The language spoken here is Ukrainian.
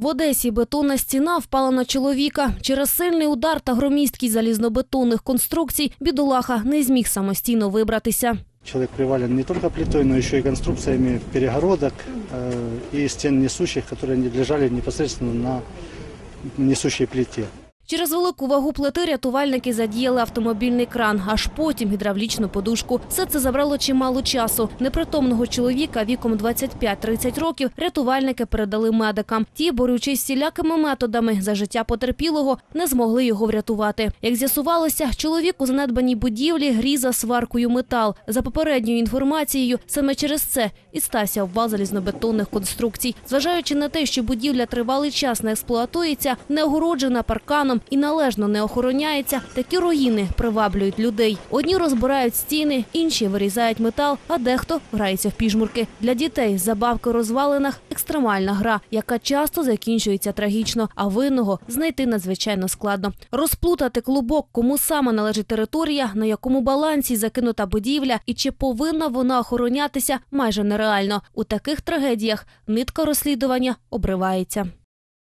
В Одесі бетонна стіна впала на чоловіка. Через сильний удар та громісткість залізнобетонних конструкцій бідолаха не зміг самостійно вибратися. Человек привален не только плитой, но еще и конструкциями перегородок э, и стен несущих, которые лежали непосредственно на несущей плите. Через велику вагу плити рятувальники задіяли автомобільний кран, аж потім гідравлічну подушку. Все це забрало чимало часу. Непритомного чоловіка віком 25-30 років рятувальники передали медикам. Ті, борючись всілякими методами за життя потерпілого, не змогли його врятувати. Як з'ясувалося, чоловік у занедбаній будівлі грізав сваркою метал. За попередньою інформацією, саме через це і стався обвал залізнобетонних конструкцій. Зважаючи на те, що будівля тривалий час не експлуатується, не огороджена парканом і належно не охороняється, такі руїни приваблюють людей. Одні розбирають стіни, інші вирізають метал, а дехто грається в піжмурки. Для дітей забавки у розвалинах екстремальна гра, яка часто закінчується трагічно, а винного знайти надзвичайно складно. Розплутати клубок, кому саме належить територія, на якому балансі закинута будівля і чи повинна вона охоронятися, майже нереально. У таких трагедіях нитка розслідування обривається.